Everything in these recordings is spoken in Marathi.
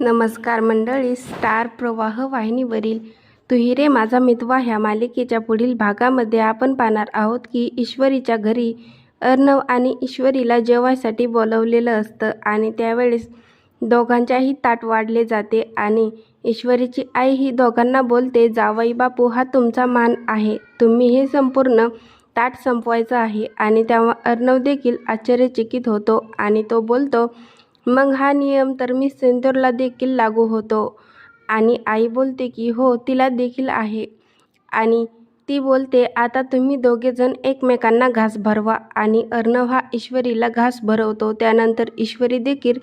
नमस्कार मंडळी स्टार प्रवाह वाहिनीवरील तुहिरे माझा मितवा ह्या मालिकेच्या पुढील भागामध्ये आपण पाहणार आहोत की ईश्वरीच्या घरी अर्णव आणि ईश्वरीला जेवायसाठी बोलवलेलं असतं आणि त्यावेळेस दोघांच्याही ताट वाढले जाते आणि ईश्वरीची आई ही दोघांना बोलते जावई बापू हा तुमचा मान आहे. तुम्ही हे संपूर्ण ताट संपवायचं आहे. आणि तेव्हा अर्णव देखील आश्चर्यचकित होतो आणि तो बोलतो मग हा नियम तर मी सिंदूरला देखील लागू होतो. आणि आई बोलते की हो तिला देखील आहे. आणि ती बोलते आता तुम्ही दोघेजण एकमेकांना घास भरवा. आणि अर्णव हा ईश्वरीला घास भरवतो. त्यानंतर ईश्वरी देखील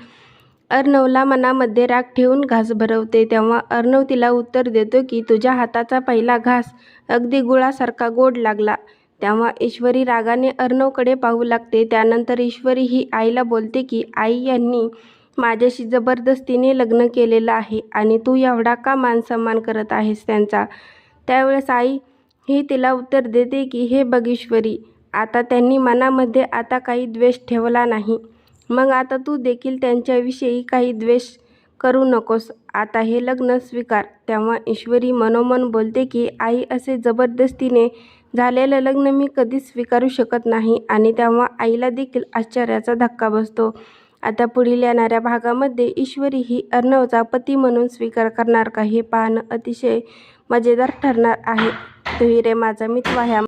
अर्णवला मनामध्ये राग ठेवून घास भरवते. तेव्हा अर्णव तिला उत्तर देतो की तुझ्या हाताचा पहिला घास अगदी गुळासारखा गोड लागला. तेव्हा ईश्वरी रागाने अर्णवकडे पाहू लागते. त्यानंतर ईश्वरी ही आईला बोलते की आई यांनी माझ्याशी जबरदस्तीने लग्न केलेलं आहे आणि तू एवढा का मानसन्मान करत आहेस त्यांचा? त्यावेळेस आई ही तिला उत्तर देते की हे बगीश्वरी आता त्यांनी मनामध्ये आता काही द्वेष ठेवला नाही. मग आता तू देखील त्यांच्याविषयी काही द्वेष करू नकोस. आता हे लग्न स्वीकार. तेव्हा ईश्वरी मनोमन बोलते की आई असे जबरदस्तीने झालेलं लग्न मी कधीच स्वीकारू शकत नाही आणि तेव्हा आईला देखील आश्चर्याचा धक्का बसतो. आता पुढील येणाऱ्या भागामध्ये ईश्वरी ही अर्णवचा पती म्हणून स्वीकार करणार का हे पाहणं अतिशय मजेदार ठरणार आहे. तुही रे माझा मित्र ह्या